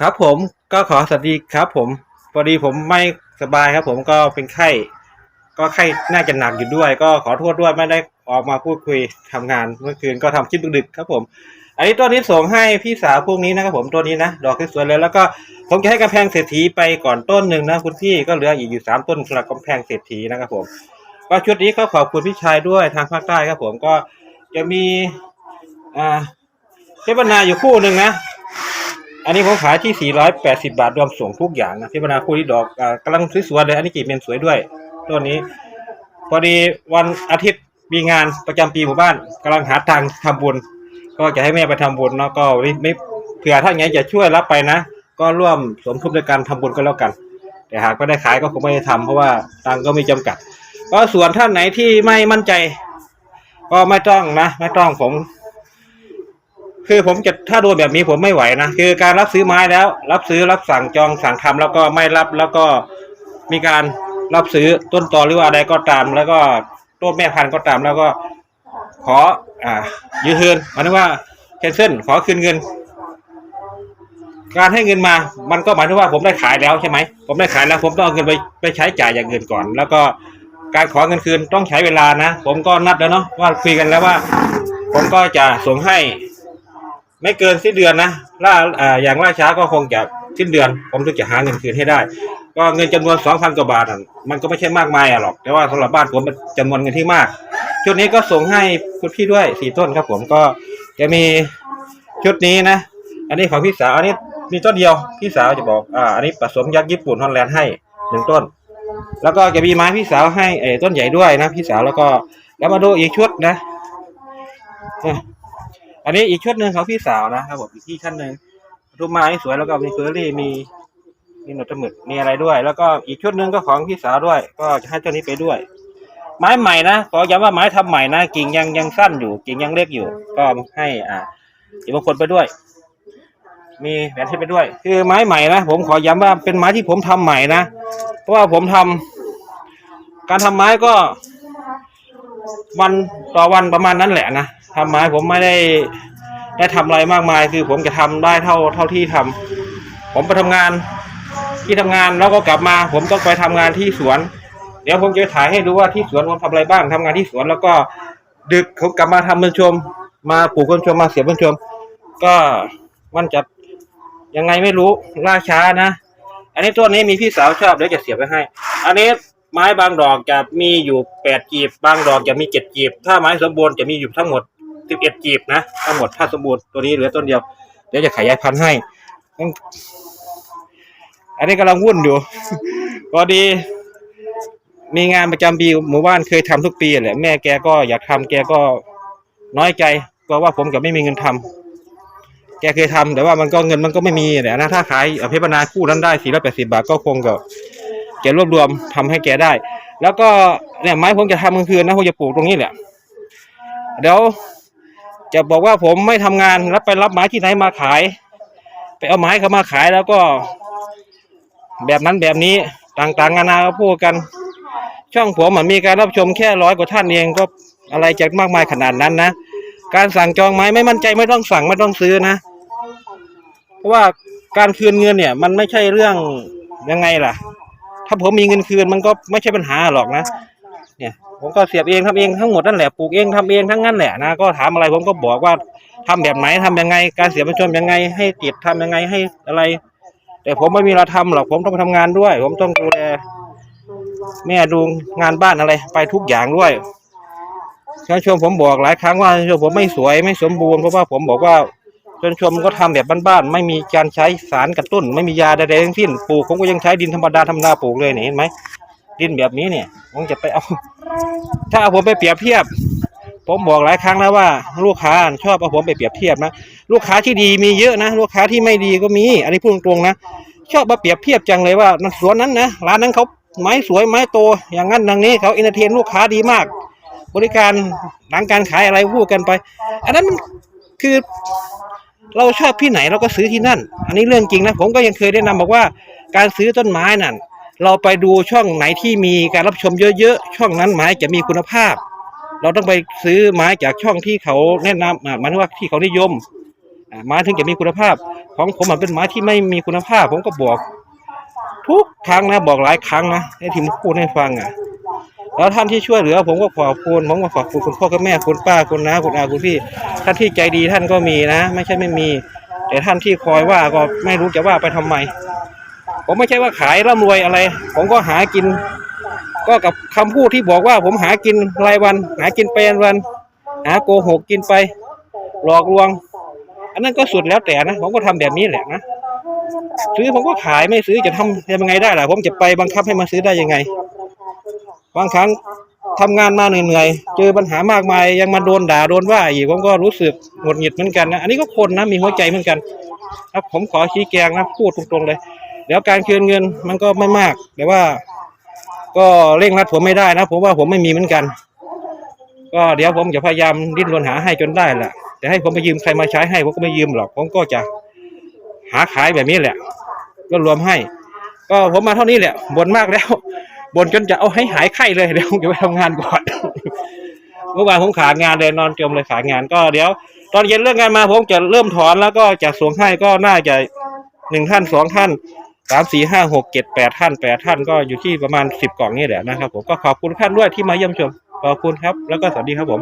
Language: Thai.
ครับผมก็ขอสวัสดีครับผมพอดีผมไม่สบายครับ ผมก็เป็นไข้ ก็ไข้น่าจะหนักอยู่ด้วย ก็ขอโทษด้วยไม่ได้ออกมาพูดคุยทำงานเมื่อคืนก็ทำคลิปดึกๆครับผม อันนี้ตัวนี้ส่งให้พี่สาวพวกนี้นะครับผมตัวนี้นะดอกสวยๆเลยแล้วก็ผมจะให้กำแพงเศรษฐีไปก่อนต้นหนึ่งนะคุณพี่ก็เหลืออีกอยู่สามต้นสำหรับกำแพงเศรษฐีนะครับผมก็ชุดนี้ก็ขอบคุณพี่ชายด้วยทางภาคใต้ครับผมก็จะมีอ่าเทพนาอยู่คู่หนึ่งนะ อันนี้ผมขายที่ 480 บาทรวมส่งทุกอย่างนะที่บรรดาคู่ที่ดอกอกำลังสวยๆเลย อันนี้กีบเมนสวยด้วย ตัวนี้ พอดีวันอาทิตย์มีงานประจำปีหมู่บ้านกำลังหาทางทำบุญ ก็จะให้แม่ไปทำบุญเนาะก็ไม่เผื่อถ้าไงจะช่วยรับไปนะ ก็ร่วมสมทบในการทำบุญก็แล้วกัน แต่หากไม่ได้ขายก็คงไม่ได้ทำเพราะว่าตังก็มีจำกัด ก็ส่วนท่านไหนที่ไม่มั่นใจ ก็ไม่ต้องนะ ไม่ต้องผม คือผมจะถ้าโดนแบบนี้ผมไม่ไหวนะคือการรับซื้อไม้แล้ว รับซื้อรับสั่งจองสั่งทำแล้วก็ไม่รับแล้วก็มีการรับซื้อต้นตอหรือว่าอะไรก็ตาม แล้วก็ต้นแม่พันธุ์ก็ตาม แล้วก็ขออ่ายืมเงินหมายถึงว่าแคนเซิลขอคืนเงิน การให้เงินมา มันก็หมายถึงว่าผมได้ขายแล้วใช่ไหมผมได้ขายแล้วผมต้องเอาเงินไปไปใช้จ่ายอย่างอื่นก่อน แล้วก็การขอเงินคืนต้องใช้เวลานะ ผมก็นัดแล้วเนาะว่าคุยกันแล้วว่า ผมก็จะส่งให้ ไม่เกินสิ้นเดือนนะล่าอ่าอย่างล่าช้าก็คงจะสิ้นเดือนผมถึงจะหาเงินคืนให้ได้ ก็เงินจำนวนสองพันกว่าบาทมันก็ไม่ใช่มากมายอะหรอก แต่ว่าสำหรับบ้านผมเป็นจำนวนเงินที่มากชุดนี้ก็ส่งให้คุณพี่ด้วยสี่ต้นครับ ผมก็จะมีชุดนี้นะ อันนี้ของพี่สาวอันนี้มีต้นเดียวพี่สาวจะบอกอ่าอันนี้ผสมยักษ์ญี่ปุ่นฮอลแลนด์ให้หนึ่งต้น แล้วก็จะมีไม้พี่สาวให้เอต้นใหญ่ด้วยนะพี่สาวแล้วก็แล้วมาดูอีกชุดนะ อันนี้อีกชุดหนึ่งของพี่สาวนะครับผมอีกที่ชั้นหนึ่งรูปไม้สวยแล้วก็มีเฟอร์รี่มีมีหนวดจมึกมีอะไรด้วย แล้วก็อีกชุดหนึ่งก็ของพี่สาวด้วย ก็จะให้เจ้านี้ไปด้วย ไม้ใหม่นะขอย้ำว่าไม้ทำใหม่นะกิ่งยังยังสั้นอยู่กิ่งยังเล็กอยู่ ก็ให้อ่าอีกบางคนไปด้วย มีแหวนเพชรไปด้วย คือไม้ใหม่นะผมขอย้ำว่าเป็นไม้ที่ผมทำใหม่นะเพราะว่าผมทำการทำไม้ก็วันต่อวันประมาณนั้นแหละนะ ทำไม้ผมไม่ได้ได้ทำอะไรมากมาย คือผมจะทำได้เท่าเท่าที่ทำผมไปทำงานที่ทำงานแล้วก็กลับมา ผมต้องไปทำงานที่สวน เดี๋ยวผมจะถ่ายให้ดูว่าที่สวนผมทำอะไรบ้างทำงานที่สวนแล้วก็ดึกผมกลับมาทำบัญชม มาปลูกบัญชมมาเสียบบัญชม ก็มันจะยังไงไม่รู้ล่าช้านะ อันนี้ต้นนี้มีพี่สาวชอบเดี๋ยวจะเสียบไว้ให้ อันนี้ไม้บางดอกจะมีอยู่แปดจีบบางดอกจะมีเจ็ดจีบ ถ้าไม้สมบูรณ์จะมีอยู่ทั้งหมด สิบเอ็ดจีบนะทั้งหมดถ้าสมบูรณ์ตัวนี้เหลือต้นเดียว เดี๋ยวจะขยายพันธุ์ให้ อันนี้กำลังวุ่นอยู่ พอดี มีงานประจำปีหมู่บ้านเคยทำทุกปีแหละแม่แกก็อยากทำแกก็น้อยใจก็ว่าผมกับไม่มีเงินทำแกเคยทำแต่ว่ามันก็เงินมันก็ไม่มีแหละนะถ้าขายอภิปนาคู่นั้นได้สี่ร้อยแปดสิบาทก็คงก็แกรวบรวมทำให้แกได้ แล้วก็เนี่ยไม้ผมจะทำกลางคืนนะผมจะปลูกตรงนี้แหละเดี๋ยว จะบอกว่าผมไม่ทำงานรับไปรับไม้ที่ไหนมาขาย ไปเอาไม้เขามาขายแล้วก็ แบบนั้นแบบนี้ต่างๆนานาพูดกัน ช่องผมมันมีการรับชมแค่ร้อยกว่าท่านเองก็อะไรจะมากมายขนาดนั้นนะการสั่งจองไม้ไม่มั่นใจไม่ต้องสั่งไม่ต้องซื้อนะ เพราะว่าการคืนเงินเนี่ย มันไม่ใช่เรื่องยังไงล่ะ ถ้าผมมีเงินคืนมันก็ไม่ใช่ปัญหาหรอกนะ เนี่ยผมก็เสียบเองทำเองทั้งหมดนั่นแหละปลูกเองทำเองทั้งนั้นแหละนะก็ถามอะไรผมก็บอกว่าทำแบบไหนทำยังไง การเสียบประชมยังไง ให้ติดทำยังไงให้อะไร แต่ผมไม่มีเวลาทำหรอกผมต้องไปทำงานด้วย ผมต้องดูแลแม่ดูงานบ้านอะไร ไปทุกอย่างด้วยท่านชมผมบอกหลายครั้งว่าท่านชมผมไม่สวยไม่สมบูรณ์เพราะว่าผมบอกว่าท่านชมก็ทำแบบบ้านๆไม่มีการใช้สารกระตุ้น ไม่มียาใดๆทั้งสิ้นปลูกผมก็ยังใช้ดินธรรมดาธรรมดาปลูกเลยเนี่ยเห็นไหมดินแบบนี้เนี่ยผมจะไปเอา ถ้าเอาผมไปเปรียบเทียบ ผมบอกหลายครั้งแล้วว่า ลูกค้าชอบเอาผมไปเปรียบเทียบนะลูกค้าที่ดีมีเยอะนะลูกค้าที่ไม่ดีก็มี อันนี้พูดตรงๆนะชอบมาเปรียบเทียบจังเลยว่าสวนนั้นนะร้านนั้นเขาไม้สวยไม้โตอย่างนั้นอย่างนี้เขาอินเตอร์เทนลูกค้าดีมาก บริการหลังการขายอะไรพูดกันไป อันนั้นคือเราชอบที่ไหนเราก็ซื้อที่นั่น อันนี้เรื่องจริงนะผมก็ยังเคยแนะนำบอกว่าการซื้อต้นไม้นั่น เราไปดูช่องไหนที่มีการรับชมเยอะๆช่องนั้นไม้จะมีคุณภาพ เราต้องไปซื้อไม้จากช่องที่เขาแนะนำอะหมายว่าที่เขานิยมอ่าไม้ถึงจะมีคุณภาพ ของผมมันเป็นไม้ที่ไม่มีคุณภาพ ผมก็บอก ทุกครั้งนะบอกหลายครั้งนะให้ทีมพูดให้ฟังอะ แล้วท่านที่ช่วยเหลือ ผมก็ขอบคุณผมก็ขอบคุณคุณพ่อคุณแม่คุณป้าคุณน้าคุณอาคุณพี่ ท่านที่ใจดีท่านก็มีนะ ไม่ใช่ไม่มี แต่ท่านที่คอยว่าก็ไม่รู้จะว่าไปทำไม ผมไม่ใช่ว่าขายร่ำรวยอะไร ผมก็หากิน ก็กับคำพูดที่บอกว่าผมหากินรายวัน หากินเป็นวัน หาโกหกกินไป หลอกลวง อันนั้นก็สุดแล้วแต่นะผมก็ทำแบบนี้แหละนะซื้อผมก็ขายไม่ซื้อจะทำยังไงได้ล่ะ ผมจะไปบังคับให้มาซื้อได้ยังไง บางครั้งทำงานมาเหนื่อยๆเจอปัญหามากมายยังมาโดนด่าโดนว่าอีกผมก็รู้สึกหงุดหงิดเหมือนกันนะอันนี้ก็คนนะมีหัวใจเหมือนกันครับผมขอชี้แจงนะพูดตรงๆเลย เดี๋ยวการคืนเงินมันก็ไม่มาก แต่ว่า ก็เร่งรัดผมไม่ได้นะผมว่าผมไม่มีเหมือนกัน ก็เดี๋ยวผมจะพยายามดิ้นรนหาให้จนได้แหละแต่ให้ผมไปยืมใครมาใช้ให้ผมก็ไม่ยืมหรอกผมก็จะหาขายแบบนี้แหละ ก็รวมให้ ก็ผมมาเท่านี้แหละบ่นมากแล้วบ่นจนจะเอาให้หายไข้เลยเดี๋ยวผมจะไปทำงานก่อนเมื่อวานผมขาดงานเลยนอนจมเลยขาดงานก็เดี๋ยว ตอนเย็นเลิกงานมาผมจะเริ่มถอนแล้วก็จะส่งให้ก็น่าจะหนึ่งท่านสองท่าน สามสี่ห้าหกเจ็ดแปดท่านแปดท่านก็อยู่ที่ประมาณสิบกล่องนี่แหละนะครับผมก็ขอบคุณท่านด้วยที่มาเยี่ยมชมขอบคุณครับ แล้วก็สวัสดีครับผม